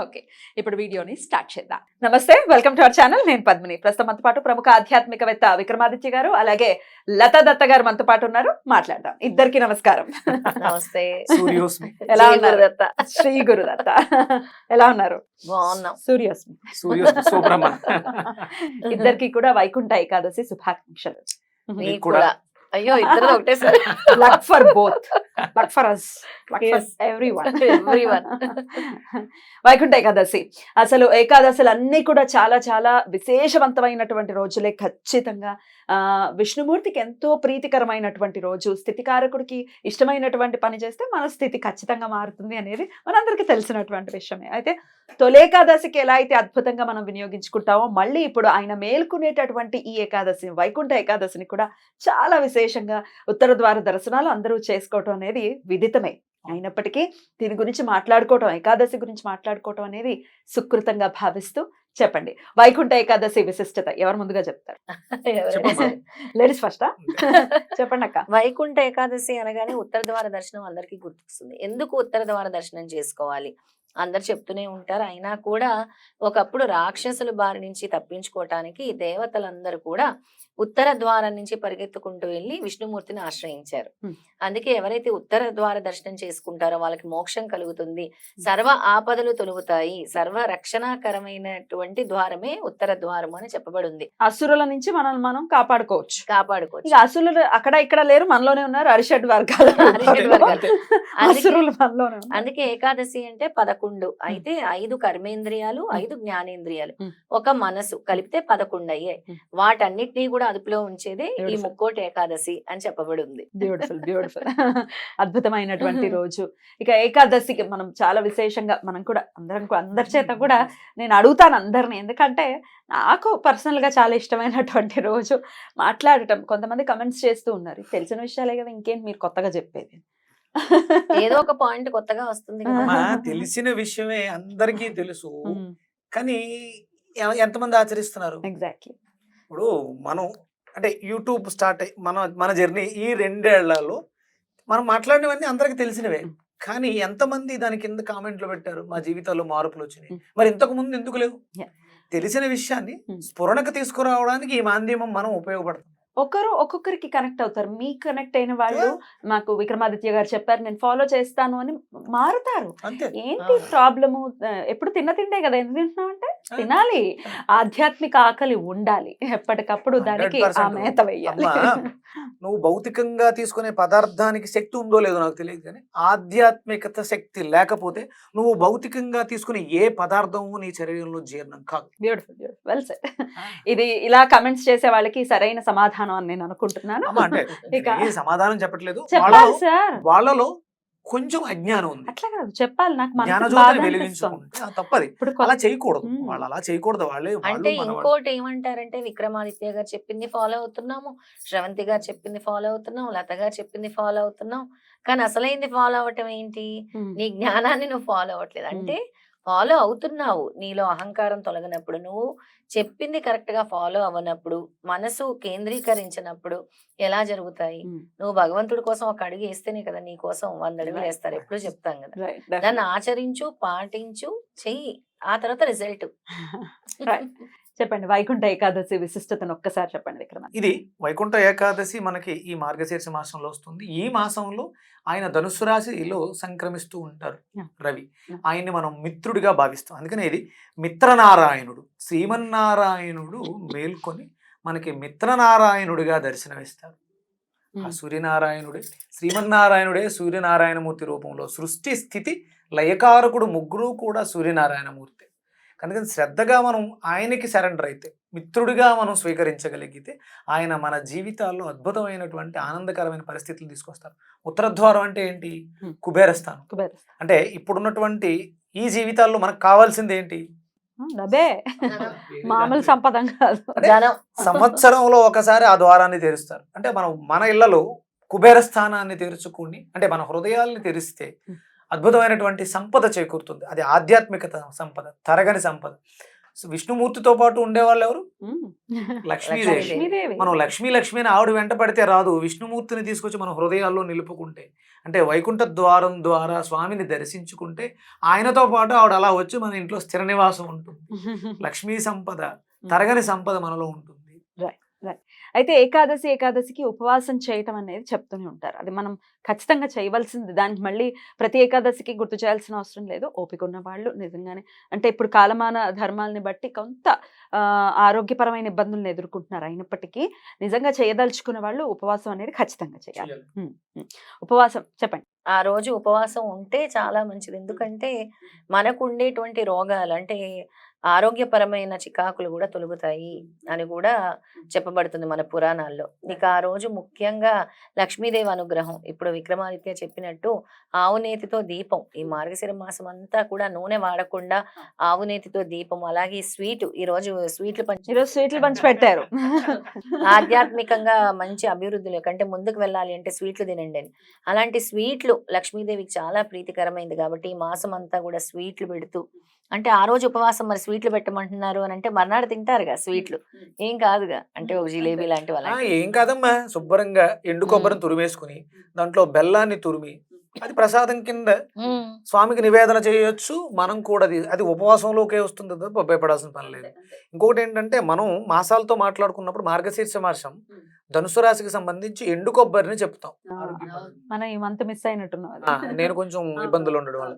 Okay ఇప్పుడు వీడియోని start చేద్దాం. నమస్తే వెల్కమ్ టు అవర్ ఛానల్. నేను పద్మిని. ప్రస్తుతం మనతో పాటు ప్రముఖ ఆధ్యాత్మికవేత్త విక్రమాదిత్య గారు అలాగే లతా దత్త గారు మనతో పాటు ఉన్నారు. మాట్లాడదాం. ఇద్దరికి నమస్కారం. నమస్తే. సూర్యోస్మి. ఎలా ఉన్నారు? గురుదత్త. శ్రీ గురుదత్త. ఎలా ఉన్నారు? బాగున్నాం. సూర్యోస్మి. ఇద్దరికి కూడా వైకుంఠ ఏకాదశి శుభాకాంక్షలు. అయ్యో ఇద్దరు ఒకటేసారి. Luck for both luck for us. Vaikuntha Ekadashi. అసలు ఏకాదశులు అన్నీ కూడా చాలా చాలా విశేషవంతమైనటువంటి రోజులే ఖచ్చితంగా. ఆ విష్ణుమూర్తికి ఎంతో ప్రీతికరమైనటువంటి రోజు. స్థితికారకుడికి ఇష్టమైనటువంటి పని చేస్తే మన స్థితి ఖచ్చితంగా మారుతుంది అనేది మనందరికీ తెలిసినటువంటి విషయమే. అయితే తొలేకాదశికి ఎలా అయితే అద్భుతంగా మనం వినియోగించుకుంటామో మళ్ళీ ఇప్పుడు ఆయన మేల్కొనేటటువంటి ఈ ఏకాదశి వైకుంఠ ఏకాదశిని కూడా చాలా విశేషంగా ఉత్తర ద్వార దర్శనాలు అందరూ చేసుకోవటం అనేది విదితమే. అయినప్పటికీ దీని గురించి మాట్లాడుకోవటం ఏకాదశి గురించి మాట్లాడుకోవటం అనేది సుకృతంగా భావిస్తూ చెప్పండి. వైకుంఠ ఏకాదశి విశిష్టత ఎవరు ముందుగా చెప్తారు. లేడీస్ ఫస్టా? చెప్పండి అక్క. వైకుంఠ ఏకాదశి అనగానే ఉత్తర ద్వార దర్శనం అందరికీ గుర్తొస్తుంది. ఎందుకు ఉత్తర ద్వార దర్శనం చేసుకోవాలి? అందరు చెప్తూనే ఉంటారు. అయినా కూడా ఒకప్పుడు రాక్షసుల బారి నుంచి తప్పించుకోవటానికి దేవతలందరూ కూడా ఉత్తర ద్వారం నుంచి పరిగెత్తుకుంటూ వెళ్ళి విష్ణుమూర్తిని ఆశ్రయించారు. అందుకే ఎవరైతే ఉత్తర ద్వార దర్శనం చేసుకుంటారో వాళ్ళకి మోక్షం కలుగుతుంది. సర్వ ఆపదలు తొలుగుతాయి. సర్వ రక్షణాకరమైనటువంటి ద్వారమే ఉత్తర ద్వారం అని చెప్పబడి ఉంది అసురుల నుంచి మనల్ని మనం కాపాడుకోవచ్చు. కాపాడుకోవచ్చు. అసురులు అక్కడ ఇక్కడ లేరు మనలోనే ఉన్నారు. అరిషడ్ వర్గాలు అందుకే ఏకాదశి అంటే పదకొండు అయితే ఐదు కర్మేంద్రియాలు ఐదు జ్ఞానేంద్రియాలు. ఒక మనసు కలిపితే పదకొండు అయ్యాయి. వాటన్నిటినీ కూడా అదుపులో ఉంచేదే ఈ. ముక్కోటి ఏకాదశి అని చెప్పబడి ఉంది బ్యూటిఫుల్ బ్యూటిఫుల్ అద్భుతమైనటువంటి రోజు. ఇక ఏకాదశికి మనం చాలా విశేషంగా మనం కూడా అందరం అందరి చేత కూడా నేను అడుగుతాను అందరిని. ఎందుకంటే నాకు పర్సనల్గా చాలా ఇష్టమైనటువంటి రోజు మాట్లాడటం. కొంతమంది కమెంట్స్ చేస్తూ ఉన్నారు. తెలిసిన విషయాలే కదా ఇంకేం మీరు కొత్తగా చెప్పేది? ఏదో ఒక పాయింట్ కొత్తగా వస్తుంది తెలిసిన విషయమే అందరికీ తెలుసు. కానీ ఎంతమంది ఆచరిస్తున్నారు? ఎగ్జాక్ట్లీ. ఇప్పుడు మనం అంటే యూట్యూబ్ స్టార్ట్ అయ్యి మన మన జర్నీ ఈ రెండేళ్ళలో మనం మాట్లాడినవన్నీ అందరికి తెలిసినవే. కానీ ఎంతమంది దాని కింద కామెంట్లు పెట్టారు? మా జీవితాల్లో మార్పులు వచ్చినాయి. మరి ఇంతకు ముందు ఎందుకు లేవు. తెలిసిన విషయాన్ని. స్ఫురణకు తీసుకురావడానికి ఈ మాధ్యమం మనం ఉపయోగపడుతుంది ఒకరు ఒక్కొక్కరికి కనెక్ట్ అవుతారు. మీ కనెక్ట్ అయిన వాళ్ళు మాకు విక్రమాదిత్య గారు చెప్పారు నేను ఫాలో చేస్తాను అని మారుతారు. ఏంటి ఆ. ప్రాబ్లము? ఎప్పుడు తిన్న తింటే కదా ఎందుకు తింటున్నామంటే తినాలి. ఆధ్యాత్మిక ఆకలి ఉండాలి. ఎప్పటికప్పుడు దానికి ఆ 100% మేత అమ్మా, నువ్వు భౌతికంగా తీసుకునే పదార్థానికి శక్తి ఉందో లేదో నాకు తెలియదు కానీ ఆధ్యాత్మికత శక్తి లేకపోతే నువ్వు భౌతికంగా తీసుకునే ఏ పదార్థము నీ శరీరంలో జీర్ణం కాదు. బ్యూటిఫుల్ బ్యూటిఫుల్ వెల్ సెట్ ఇది ఇలా కమెంట్స్ చేసే వాళ్ళకి సరైన సమాధానం అని నేను అనుకుంటున్నాను. అంటే సమాధానం చెప్పట్లేదు. చెప్పాలి వాళ్ళలో సార్. వాళ్ళలో కొంచెం అజ్ఞానం ఉంది. అట్లా కాదు చెప్పాలి నాకు. వెలిగించుకుంటే తప్పది. ఇప్పుడు అలా చేయకూడదు. వాళ్ళు అలా చేయకూడదు. వాళ్ళే అంటే. ఇంకోటి ఏమంటారంటే విక్రమాదిత్య గారు చెప్పింది ఫాలో అవుతున్నాము. శ్రవంతి గారు చెప్పింది ఫాలో అవుతున్నాం. లత గారు చెప్పింది ఫాలో అవుతున్నాం. కానీ అసలైంది ఫాలో అవటం ఏంటి? నీ జ్ఞానాన్ని నువ్వు ఫాలో అవ్వట్లేదు. అంటే ఫాలో అవుతున్నావు నీలో అహంకారం తొలగినప్పుడు. నువ్వు చెప్పింది కరెక్ట్గా ఫాలో అవ్వనప్పుడు మనసు కేంద్రీకరించినప్పుడు ఎలా జరుగుతాయి? నువ్వు భగవంతుడి కోసం ఒక అడుగు వేస్తేనే కదా నీ కోసం వంద అడుగులు వేస్తారు. ఎప్పుడు చెప్తాం కదా. దాన్ని. ఆచరించు పాటించు చెయ్యి. ఆ తర్వాత రిజల్ట్. చెప్పండి. వైకుంఠ ఏకాదశి విశిష్టతను ఒక్కసారి చెప్పండి విక్రమ ఇది వైకుంఠ ఏకాదశి మనకి ఈ మార్గశీర్ష మాసంలో వస్తుంది. ఈ మాసంలో ఆయన ధనుస్సు రాశిలో సంక్రమిస్తూ ఉంటారు. రవి. ఆయన్ని మనం మిత్రుడిగా భావిస్తాం. అందుకనే ఇది మిత్రనారాయణుడు. శ్రీమన్నారాయణుడు మేల్కొని మనకి మిత్రనారాయణుడిగా దర్శనమిస్తారు ఆ సూర్యనారాయణుడే శ్రీమన్నారాయణుడే సూర్యనారాయణమూర్తి రూపంలో సృష్టి స్థితి లయకారకుడు ముగ్గురు కూడా సూర్యనారాయణమూర్తి. కనుక శ్రద్ధగా మనం ఆయనకి సరెండర్ అయితే మిత్రుడిగా మనం స్వీకరించగలిగితే ఆయన మన జీవితాల్లో అద్భుతమైనటువంటి ఆనందకరమైన పరిస్థితులు తీసుకొస్తారు. ఉత్తరద్వారం అంటే ఏంటి. కుబేరస్థానం. కుబేర అంటే ఇప్పుడున్నటువంటి ఈ జీవితాల్లో మనకు కావాల్సింది ఏంటి? డబే మామూలు సంపద కాదు. సంవత్సరంలో ఒకసారి ఆ ద్వారాన్ని తెరుస్తారు. అంటే మనం మన ఇళ్ళలో కుబేర స్థానాన్ని తెరుచుకుని అంటే మన హృదయాల్ని తెరిస్తే అద్భుతమైనటువంటి సంపద చేకూరుతుంది. అది ఆధ్యాత్మికత సంపద తరగని సంపద. విష్ణుమూర్తితో పాటు ఉండేవాళ్ళు ఎవరు? లక్ష్మీదేవి. మనం లక్ష్మీ లక్ష్మి అని ఆవిడ వెంట పడితే రాదు. విష్ణుమూర్తిని తీసుకొచ్చి మన హృదయాల్లో నిలుపుకుంటే అంటే వైకుంఠ ద్వారం ద్వారా స్వామిని దర్శించుకుంటే ఆయనతో పాటు ఆవిడ అలా వచ్చి మన ఇంట్లో స్థిర నివాసం ఉంటుంది. లక్ష్మీ సంపద తరగని సంపద మనలో ఉంటుంది. అయితే ఏకాదశి ఏకాదశికి ఉపవాసం చేయటం అనేది చెప్తూనే ఉంటారు. అది మనం ఖచ్చితంగా చేయవలసింది. దానికి మళ్ళీ ప్రతి ఏకాదశికి గుర్తు చేయాల్సిన అవసరం లేదు. ఓపిక ఉన్న వాళ్ళు నిజంగానే అంటే ఇప్పుడు కాలమాన ధర్మాలని బట్టి కొంత ఆరోగ్యపరమైన ఇబ్బందులను ఎదుర్కొంటున్నారు. అయినప్పటికీ నిజంగా చేయదలుచుకున్న వాళ్ళు ఉపవాసం అనేది ఖచ్చితంగా చేయాలి. ఉపవాసం చెప్పండి. ఆ రోజు ఉపవాసం ఉంటే చాలా మంచిది. ఎందుకంటే మనకు ఉండేటువంటి రోగాలు అంటే ఆరోగ్యపరమైన చికాకులు కూడా తొలగుతాయి అని కూడా చెప్పబడుతుంది మన పురాణాల్లో. ఇక ఆ రోజు ముఖ్యంగా లక్ష్మీదేవి అనుగ్రహం. ఇప్పుడు విక్రమాదిత్య చెప్పినట్టు ఆవు నేతితో దీపం. ఈ మార్గశిర మాసం అంతా కూడా నూనె వాడకుండా ఆవు నేతితో దీపం. అలాగే స్వీట్ ఈ రోజు స్వీట్లు పంచి ఈరోజు స్వీట్లు పంచి పెట్టారు. ఆధ్యాత్మికంగా మంచి అభివృద్ధిలో కంటే ముందుకు వెళ్ళాలి అంటే స్వీట్లు తినండి అని. అలాంటి స్వీట్లు లక్ష్మీదేవికి చాలా ప్రీతికరమైంది కాబట్టి ఈ మాసం అంతా కూడా స్వీట్లు పెడుతూ అంటే ఆ రోజు ఉపవాసం మరి స్వీట్లు పెట్టమంటున్నారు అని అంటే మర్నాడు తింటారుగా స్వీట్లు. ఏం కాదుగా. అంటే ఒక జిలేబీ లాంటి ఆ, వాళ్ళ ఏం కాదమ్మా. శుభ్రంగా ఎండు కొబ్బరిని తురిమేసుకుని దాంట్లో బెల్లాన్ని తురిమి అది ప్రసాదం కింద స్వామికి నివేదన చేయొచ్చు. మనం కూడా అది- అది ఉపవాసంలోకే వస్తుంది భయపడాల్సిన పని లేదు. ఇంకొకటి ఏంటంటే మనం మాసాలతో మాట్లాడుకున్నప్పుడు మార్గశీర్ష మాసం ధనుసు రాశికి సంబంధించి ఎండు కొబ్బరిని చెప్తాం. మనం ఈ మంత్ మిస్ అయినట్టున్నాం నేను కొంచెం ఇబ్బందులు ఉండడం వల్ల.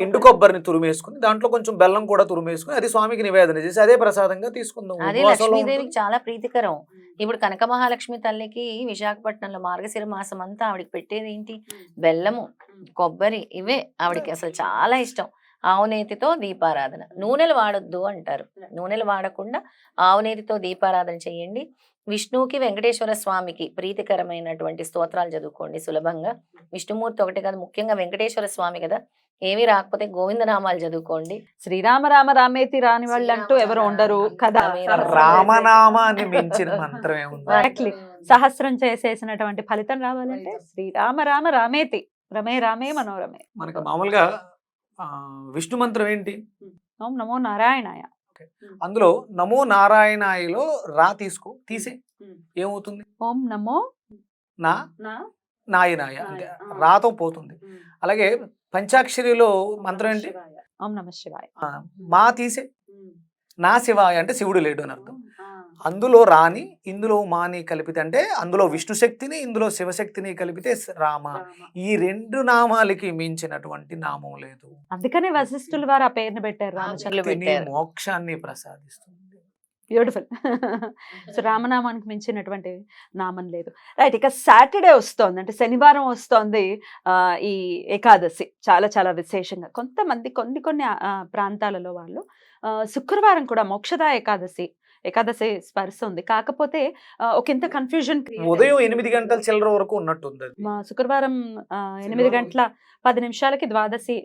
ఎండు కొబ్బరిని తురిమేసుకుని దాంట్లో కొంచెం బెల్లం కూడా తురిమేసుకుని అది స్వామికి నివేదన చేసి అదే ప్రసాదంగా తీసుకుందాం. అదే లక్ష్మీదేవికి. చాలా ప్రీతికరం. ఇప్పుడు కనక మహాలక్ష్మి తల్లికి విశాఖపట్నంలో మార్గశిర మాసం అంతా ఆవిడకి పెట్టేది ఏంటి? బెల్లము కొబ్బరి ఇవే ఆవిడకి అసలు చాలా ఇష్టం. ఆవు నేతితో దీపారాధన. నూనెలు వాడొద్దు అంటారు. నూనెలు వాడకుండా ఆవు నేతితో దీపారాధన చేయండి విష్ణువుకి వెంకటేశ్వర స్వామికి ప్రీతికరమైనటువంటి స్తోత్రాలు చదువుకోండి సులభంగా. విష్ణుమూర్తి ఒకటి కాదు ముఖ్యంగా వెంకటేశ్వర స్వామి కదా. ఏమీ రాకపోతే గోవిందనామాలు చదువుకోండి. శ్రీరామ రామ రామేతి రాని వాళ్ళు అంటూ ఎవరు ఉండరు. కదా. రామనామాన్ని మించిన Exactly. సహస్రం చేసేసినటువంటి ఫలితం రావాలంటే శ్రీరామ రామ రామేతి. రమే రామే మనోరమే. మనకి మామూలుగా విష్ణు మంత్రం ఏంటి? ఓం నమో నారాయణాయ. అందులో నమో నారాయణాయలో రా తీసుకో తీసే. ఏమవుతుంది? ఓం నమో నా? నాయనాయ అంటే రాతో పోతుంది. అలాగే పంచాక్షరిలో మంత్రం ఏంటి? ఓం నమ శివాయ. ఆ, మా తీసే. నా శివాయ అంటే శివుడు లేడు అని అర్థం. అందులో రాని ఇందులో మాని కలిపితే అంటే అందులో విష్ణు శక్తిని ఇందులో శివశక్తిని కలిపితే రామ. ఈ రెండు నామాలకి మించినటువంటి నామం లేదు. అందుకనే వశిష్ఠుల వారు ఆ పేరుని పెట్టారు రామచంద్ర. మోక్షాన్ని ప్రసాదిస్తుంది. బ్యూటిఫుల్ సో రామనామానికి మించినటువంటి నామం లేదు. రైట్ ఇక సాటర్డే వస్తోంది అంటే శనివారం వస్తోంది ఆ, ఈ ఏకాదశి. చాలా చాలా విశేషంగా. కొంతమంది కొన్ని కొన్ని ఆ, ప్రాంతాలలో వాళ్ళు ఆ, శుక్రవారం కూడా మోక్షద ఏకాదశి ఏకాదశి స్పర్శ ఉంది. కాకపోతే ఒక ఇంత కన్ఫ్యూజన్ ఉదయం ఎనిమిది గంటల చిల్లర వరకు ఉన్నట్టుంది మా శుక్రవారం ఎనిమిది గంటల పది నిమిషాలకి ద్వాదశి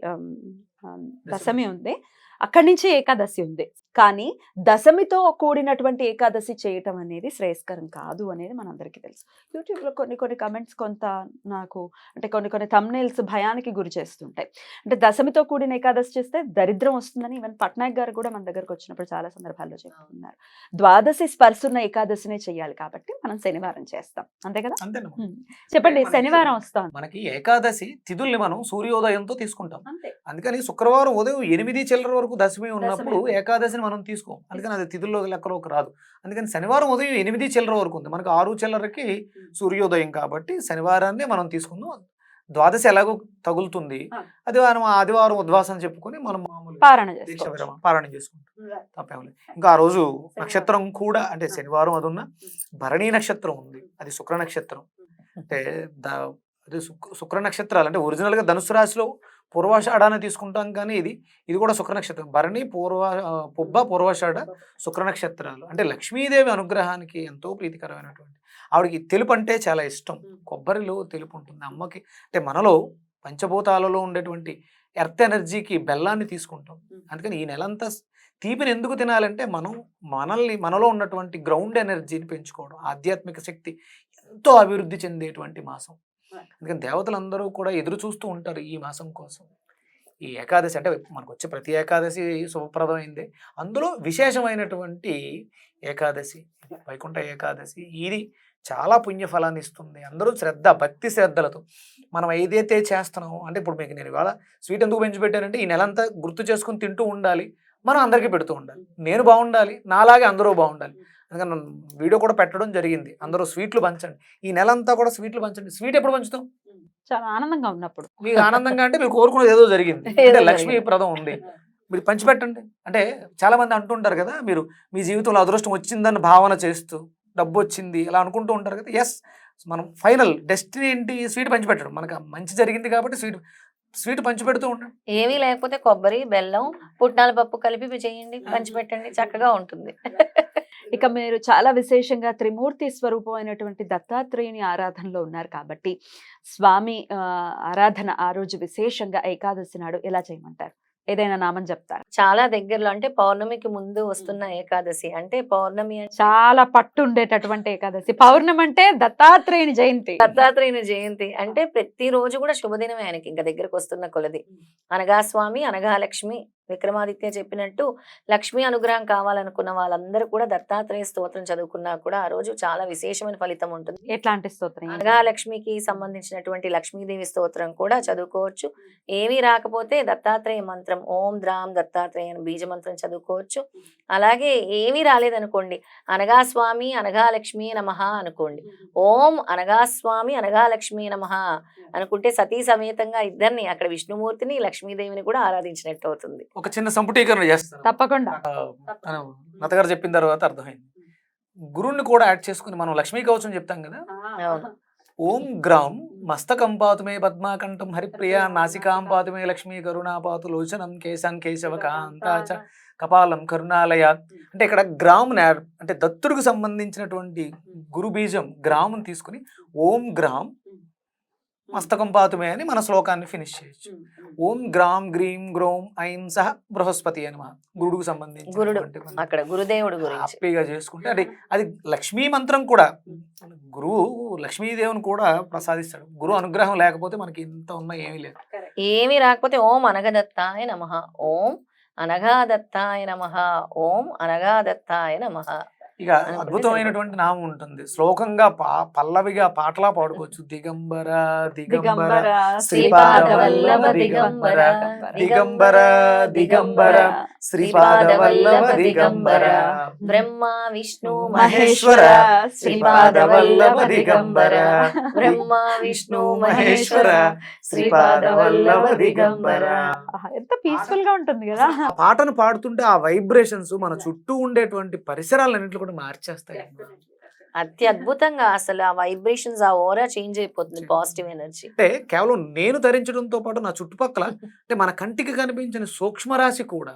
దశమి ఉంది. అక్కడి నుంచి ఏకాదశి ఉంది. కానీ దశమితో కూడినటువంటి ఏకాదశి చేయటం అనేది శ్రేయస్కరం కాదు అనేది మనందరికీ తెలుసు. యూట్యూబ్లో కొన్ని కొన్ని కమెంట్స్ కొంత నాకు అంటే కొన్ని కొన్ని thumbnails భయానికి గురి చేస్తుంటాయి. అంటే దశమితో కూడిన ఏకాదశి చేస్తే దరిద్రం వస్తుందని ఈవెన్ పట్నాయక్ గారు కూడా మన దగ్గరకు వచ్చినప్పుడు చాలా సందర్భాల్లో చెప్తున్నారు. ద్వాదశి స్పర్శున్న ఏకాదశినే చేయాలి కాబట్టి మనం శనివారం చేస్తాం. అంతే కదా. చెప్పండి శనివారం వస్తాం మనకి ఏకాదశి తిథుల్ని మనం సూర్యోదయంతో తీసుకుంటాం. అంతే. అందుకని శుక్రవారం ఉదయం ఎనిమిది చిల్లర వరకు దశమి ఉన్నప్పుడు. ఏకాదశిని మనం తీసుకోం అందుకని అది తిథుల్లో లెక్కలోకి రాదు. అందుకని శనివారం ఉదయం ఎనిమిది చిల్లర వరకు ఉంది. మనకు ఆరు చిల్లరకి సూర్యోదయం కాబట్టి శనివారాన్ని మనం తీసుకుందాం. ద్వాదశి ఎలాగో తగులుతుంది. ఆ. అది మనం ఆదివారం ఉద్వాసం చెప్పుకొని మనం దీక్ష పారాయణ చేసుకుంటాం. ఇంకా ఆ రోజు నక్షత్రం కూడా అంటే శనివారం అది ఉన్న భరణీ నక్షత్రం ఉంది. అది శుక్ర నక్షత్రం. అంటే అది శుక్ర శుక్ర నక్షత్రాలు. అంటే ఒరిజినల్గా ధనుసు రాశిలో పూర్వాషాఢాన్ని తీసుకుంటాం కానీ ఇది ఇది కూడా శుక్ర నక్షత్రం భరణి పూర్వ పుబ్బ పూర్వాషాఢ శుక్ర నక్షత్రాలు అంటే లక్ష్మీదేవి అనుగ్రహానికి ఎంతో ప్రీతికరమైనటువంటి ఆవిడకి తెలుపు అంటే చాలా ఇష్టం. కొబ్బరిలో తెలుపు ఉంటుంది. అమ్మకి అంటే మనలో పంచభూతాలలో ఉండేటువంటి ఎర్త్ ఎనర్జీకి బెల్లాన్ని తీసుకుంటాం. అందుకని ఈ నెలంతా తీపిని ఎందుకు తినాలంటే మనం మనల్ని మనలో ఉన్నటువంటి గ్రౌండ్ ఎనర్జీని పెంచుకోవడం. ఆధ్యాత్మిక శక్తి ఎంతో అభివృద్ధి చెందేటువంటి మాసం. అందుకని దేవతలందరూ కూడా ఎదురు చూస్తూ ఉంటారు ఈ మాసం కోసం. ఈ ఏకాదశి అంటే మనకు వచ్చే ప్రతి ఏకాదశి శుభప్రదమైంది. అందులో విశేషమైనటువంటి ఏకాదశి వైకుంఠ ఏకాదశి ఇది చాలా పుణ్యఫలాన్ని ఇస్తుంది. అందరూ శ్రద్ధ భక్తి శ్రద్ధలతో మనం ఏదైతే చేస్తున్నామో అంటే ఇప్పుడు మీకు నేను ఇవాళ స్వీట్ ఎందుకు పెంచి పెట్టానంటే ఈ నెలంతా గుర్తు చేసుకుని తింటూ ఉండాలి. మనం అందరికీ పెడుతూ ఉండాలి. నేను బాగుండాలి. నాలాగే అందరూ బాగుండాలి. అందుకని వీడియో కూడా పెట్టడం జరిగింది. అందరూ స్వీట్లు పంచండి. ఈ నెలంతా కూడా స్వీట్లు పంచండి. స్వీట్ ఎప్పుడు పంచుతాం చాలా ఆనందంగా ఉన్నప్పుడు. మీకు ఆనందంగా అంటే మీరు కోరుకున్నది ఏదో జరిగింది. అంటే లక్ష్మీ. ప్రదం ఉంది. మీరు పంచిపెట్టండి. అంటే చాలా మంది అంటుంటారు కదా మీరు మీ జీవితంలో అదృష్టం వచ్చిందని భావన చేస్తూ డబ్బు వచ్చింది ఇలా అనుకుంటూ ఉంటారు కదా. ఎస్ మనం ఫైనల్ డెస్టినీ ఏంటి? స్వీట్ పంచిపెట్టడం. మనకు మంచి జరిగింది కాబట్టి స్వీట్ స్వీట్ పంచిపెడుతూ ఉండండి. ఏమీ లేకపోతే కొబ్బరి బెల్లం పుట్నాల పప్పు కలిపి చేయండి పంచిపెట్టండి. చక్కగా ఉంటుంది. ఇక మీరు చాలా విశేషంగా త్రిమూర్తి స్వరూపమైనటువంటి దత్తాత్రేయుని ఆరాధనలో ఉన్నారు కాబట్టి స్వామి ఆరాధన ఆ రోజు విశేషంగా ఏకాదశి నాడు ఎలా చేయమంటారు? ఏదైనా నామం చెప్తారు? చాలా దగ్గరలో అంటే పౌర్ణమికి ముందు వస్తున్న ఏకాదశి. అంటే పౌర్ణమి చాలా పట్టు ఉండేటటువంటి ఏకాదశి. పౌర్ణమి అంటే దత్తాత్రేయుని జయంతి. దత్తాత్రేయుని జయంతి. అంటే ప్రతి రోజు కూడా శుభదినమే ఆయనకి. ఇంకా దగ్గరకు వస్తున్న కొలది. అనగా స్వామి అనగా లక్ష్మి విక్రమాదిత్య చెప్పినట్టు లక్ష్మి అనుగ్రహం కావాలనుకున్న వాళ్ళందరూ కూడా దత్తాత్రేయ స్తోత్రం చదువుకున్నా కూడా ఆ రోజు చాలా విశేషమైన ఫలితం ఉంటుంది. ఎట్లాంటి స్తోత్రం? అనగా లక్ష్మికి సంబంధించినటువంటి లక్ష్మీదేవి స్తోత్రం కూడా చదువుకోవచ్చు. ఏమీ రాకపోతే దత్తాత్రేయ మంత్రం ఓం ద్రాం దత్తాత్రేయ బీజ మంత్రం చదువుకోవచ్చు. అలాగే ఏమీ రాలేదనుకోండి అనగా స్వామి అనగా లక్ష్మి నమః అనుకోండి. ఓం అనగా స్వామి అనగా లక్ష్మి నమః అనుకుంటే సతీ సమేతంగా ఇద్దరిని అక్కడ విష్ణుమూర్తిని లక్ష్మీదేవిని కూడా ఆరాధించినట్టు అవుతుంది. ఒక చిన్న సంపుటీకరణ చేస్తాను తప్పకుండా. నతగారు చెప్పిన తర్వాత అర్థమైంది. గురువుని కూడా యాడ్ చేసుకుని మనం లక్ష్మీ కవచం చెప్తాం కదా. ఓం గ్రాం మస్తకం పాతుమే పద్మాకంఠం హరిప్రియ నాసికాం పాతుమే లక్ష్మీ కరుణాపాతు లోచనం కేశాన్ కేశవ కాంతాచ కపాలం కరుణాలయ. అంటే ఇక్కడ గ్రామ్ అంటే దత్తుడికి సంబంధించినటువంటి గురు బీజం గ్రాముని తీసుకుని ఓం గ్రామ్ మస్తకం పాతుమే అని మన శ్లోకాన్ని ఫినిష్ చేయొచ్చు. ఓం గ్రామ్ గ్రీం గ్రోం ఐం సహ బృహస్పతి అని మా గురుడుకు సంబంధించి గురుడు అక్కడ గురుదేవుడు హ్యాపీగా చేసుకుంటే అది అది లక్ష్మీ మంత్రం కూడా. గురువు లక్ష్మీదేవిని కూడా ప్రసాదిస్తాడు. గురువు అనుగ్రహం లేకపోతే మనకి ఇంత ఉన్నా ఏమీ లేదు. ఏమీ రాకపోతే ఓం అనగదత్తాయ నమః. ఓం అనగా దత్తాయ నమః. ఓం అనగా దత్తాయ నమః. ఇక అద్భుతమైనటువంటి నామం ఉంటుంది. శ్లోకంగా పా పల్లవిగా పాటలా పాడుకోవచ్చు. దిగంబర దిగంబర దిగంబర శ్రీపాదవల్లభ దిగంబర దిగంబర దిగంబర శ్రీపాదవల్లభ దిగంబర. బ్రహ్మ విష్ణు మహేశ్వర శ్రీపాదవల్లభ దిగంబర. బ్రహ్మ విష్ణు మహేశ్వర శ్రీపాదవల్లభ దిగంబర. ఎంత పీస్ఫుల్గా ఉంటుంది కదా. ఆ పాటను పాడుతుంటే ఆ వైబ్రేషన్స్ మన చుట్టూ ఉండేటువంటి పరిసరాలన్నింటిలో కూడా మార్చేస్తాయి అత్యద్భుతంగా అసలు ఆ వైబ్రేషన్స్ ఆ ఓరా చేంజ్ అయిపోతుంది పాజిటివ్ ఎనర్జీ అంటే కేవలం నేను ధరించడంతో పాటు నా చుట్టుపక్కల అంటే మన కంటికి కనిపించిన సూక్ష్మరాశి కూడా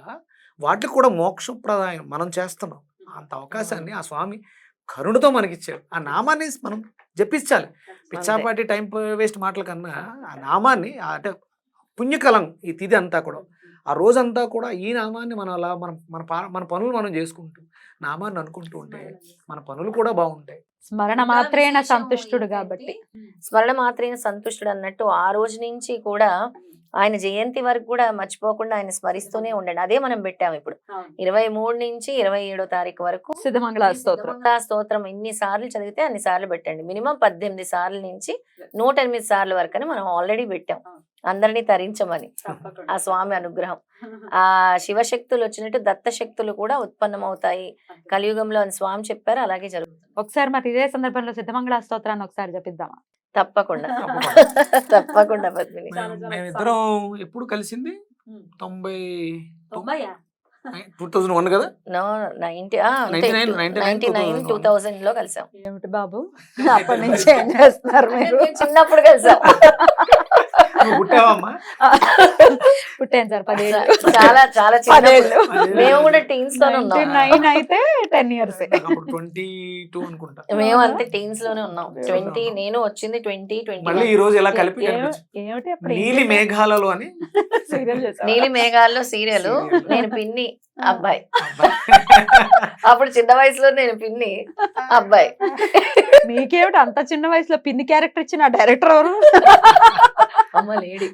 వాటికి కూడా మోక్షప్రదాయం మనం చేస్తున్నాం. అంత అవకాశాన్ని ఆ స్వామి కరుణతో మనకిచ్చాడు. ఆ నామాన్ని మనం జపించాలి. పిచ్చాపాటి టైం వేస్ట్ మాటల కన్నా ఆ నామాన్ని అంటే పుణ్యకలం ఈ తిథి అంతా కూడా ఆ రోజంతా కూడా ఈ నామాన్ని మనం అలా మనం మన పా- మన పనులు మనం చేసుకుంటూ నామాన్ని అనుకుంటూ ఉంటే మన పనులు కూడా బాగుంటాయి. స్మరణ మాత్రేన సంతుష్టుడు కాబట్టి. స్మరణ మాత్రమే సంతుష్టుడు అన్నట్టు ఆ రోజు నుంచి కూడా ఆయన జయంతి వరకు కూడా మర్చిపోకుండా ఆయన స్మరిస్తూనే ఉండండి. అదే మనం పెట్టాము ఇప్పుడు. ఇరవై మూడు నుంచి ఇరవై ఏడో తారీఖు వరకు సిద్ధమంగళ స్తోత్రం. స్తోత్రం ఎన్ని సార్లు చదివితే అన్ని సార్లు పెట్టండి. మినిమం పద్దెనిమిది సార్లు నుంచి నూట ఎనిమిది సార్లు వరకు అని మనం ఆల్రెడీ పెట్టాం. అందరినీ తరించమని. ఆ స్వామి అనుగ్రహం. ఆ శివశక్తులు వచ్చినట్టు దత్త శక్తులు కూడా ఉత్పన్నమవుతాయి. కలియుగంలో అని స్వామి చెప్పారు అలాగే జరుగుతుంది ఒకసారి మరి ఇదే సందర్భంలో సిద్ధమంగళ స్తోత్రాన్ని ఒకసారి చెప్పిద్దామా తప్పకుండా. తప్పకుండా. తప్పకుండా పద్మిని మేమిద్దరం ఎప్పుడు కలిసింది? తొంభై టూ థౌజండ్ వన్ కదా? No ninety 99, ninety nine two థౌసండ్లో కలిసాం. ఏమిటి బాబు? అప్పటి నుంచి ఏం చేస్తున్నారు మీరు? మేము చిన్నప్పుడు కలిసాం. పుట్టావమ్మా? పుట్టాను సార్ పదేళ్ళు. చాలా చాలా పదేళ్ళు. మేము కూడా టీన్స్లోనే ఉన్నాం. నైన్ అయితే టెన్ ఇయర్స్. అప్పుడు ట్వంటీ టూ అనుకుంటా. మేము అంతే టీన్స్లోనే ఉన్నాం. ట్వంటీ నేను వచ్చింది ట్వంటీ మళ్ళీ ట్వంటీ ఈ రోజు ఎలా కలిపి నీలి మేఘాలలో అని? నీలి మేఘాల్లో సీరియల్. నేను పిన్ని అబ్బాయి. అప్పుడు చిన్న వయసులో నేను పిన్ని అబ్బాయి. నీకేమిటి అంత చిన్న వయసులో పిన్ని క్యారెక్టర్ ఇచ్చిన డైరెక్టర్ ఎవరు? అమ్మ లేడీ.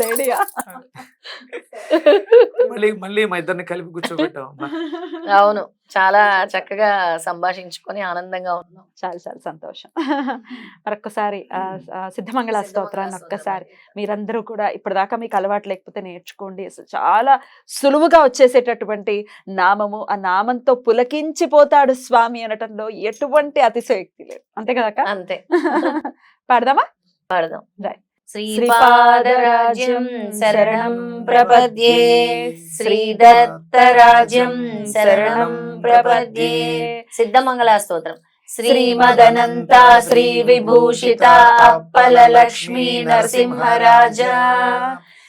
లేడీయా? మళ్ళీ మళ్ళీ మా ఇద్దరిని కలిపి కూర్చోబెట్టాం. అవును. చాలా చక్కగా సంభాషించుకొని ఆనందంగా ఉన్నాం. చాలా చాలా సంతోషం. మరొక్కసారి సిద్ధమంగళ స్తోత్రాన్ని ఒక్కసారి మీరందరూ కూడా ఇప్పటిదాకా మీకు అలవాటు లేకపోతే నేర్చుకోండి. చాలా సులువుగా వచ్చేసేటటువంటి నామము. ఆ నామంతో పులకించిపోతాడు స్వామి అనటంలో ఎటువంటి అతిశయోక్తి లేదు. అంతే కదా అంతే. పాడదామా? పాడదాం. Right. శ్రీపాదరాజ్యం శరణం ప్రపద్యే శ్రీదత్తరాజ్యం శరణం ప్రపద్యే సిద్ధమంగళ స్తోత్రం శ్రీమదనంత శ్రీ విభూషిత అప్పల లక్ష్మీ నరసింహరాజా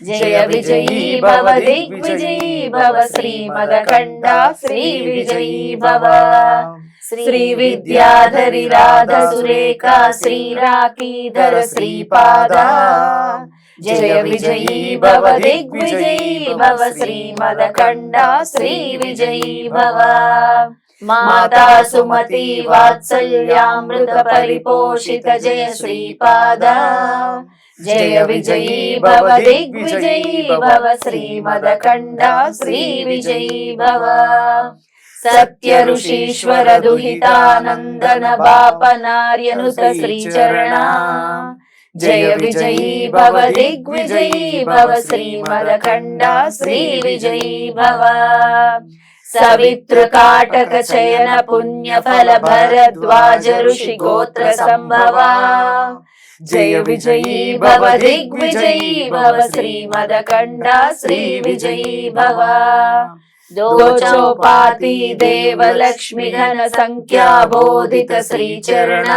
జయ విజయీ భవ దిగ్విజయీ భవ శ్రీమదఖండ శ్రీ శ్రీ విద్యాధరి రాధ సురేఖ శ్రీరాకీధర శ్రీపాద. జయ విజయీ భవ దిగ్విజయీ భవ శ్రీమదఖండ శ్రీ విజయీ భవ. మాతా సుమతి వాత్సల్యామృత పరిపోషిత జయ శ్రీపాద. జయ విజయీ భవ దిగ్విజయీ భవ శ్రీమదఖండ శ్రీ విజయీ భవ. సత్య ఋషీశ్వర దుహితానందన బాపనార్యనుత శ్రీచరణ జయ విజయీ భవ దిగ్విజయీ భవ శ్రీమదఖండ శ్రీ విజయీ భవ సవితృకాటక చయన పుణ్య ఫల భరద్వాజ ఋషి గోత్ర సంభవ జయ విజయీ భవ దిగ్విజయీ భవ శ్రీమదఖండ శ్రీ విజయీ భవ దోచోపాతి దేవలక్ష్మి ఘన సంఖ్యా బోధిత శ్రీచరణ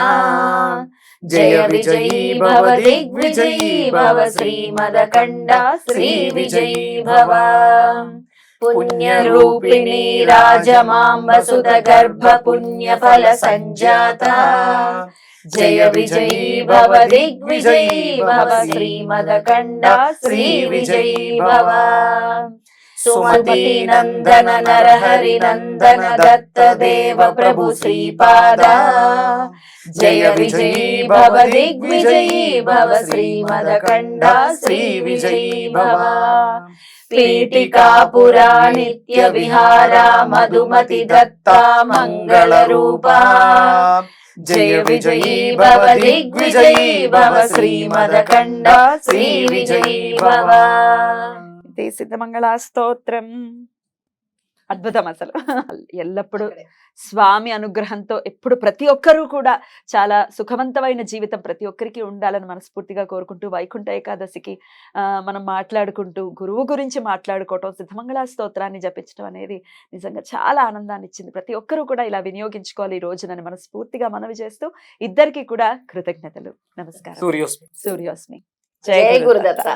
జయ విజయీ భవ దిగ్విజయీ భవ శ్రీమదఖండ శ్రీ విజయీ భవ పుణ్యరూపిణి రాజమాంబ సుత గర్భ పుణ్య ఫల సంజాత జయ విజయీ భవ దిగ్విజయీ భవ శ్రీమదఖండ శ్రీ విజయీ భవ సుమతి నందన నరహరి నందన దత్త దేవ ప్రభు శ్రీపాద జయ విజయీ భవ దిగ్విజయీ భవ శ్రీమదఖండ శ్రీ విజయీ భవ జయ ఇది సిద్ధమంగళ స్తోత్రం. అద్భుతం అసలు. ఎల్లప్పుడూ స్వామి అనుగ్రహంతో ఎప్పుడు ప్రతి ఒక్కరూ కూడా చాలా సుఖవంతమైన జీవితం ప్రతి ఒక్కరికి ఉండాలని మనస్ఫూర్తిగా కోరుకుంటూ వైకుంఠ ఏకాదశికి ఆ, మనం మాట్లాడుకుంటూ గురువు గురించి మాట్లాడుకోవటం సిద్ధమంగళ స్తోత్రాన్ని జపించడం అనేది నిజంగా చాలా ఆనందాన్ని ఇచ్చింది. ప్రతి ఒక్కరూ కూడా ఇలా వినియోగించుకోవాలి ఈ రోజునని మనస్ఫూర్తిగా మనవి చేస్తూ ఇద్దరికి కూడా కృతజ్ఞతలు. నమస్కారం. సూర్యోస్మి. సూర్యోస్మి. జై గురుదత్త.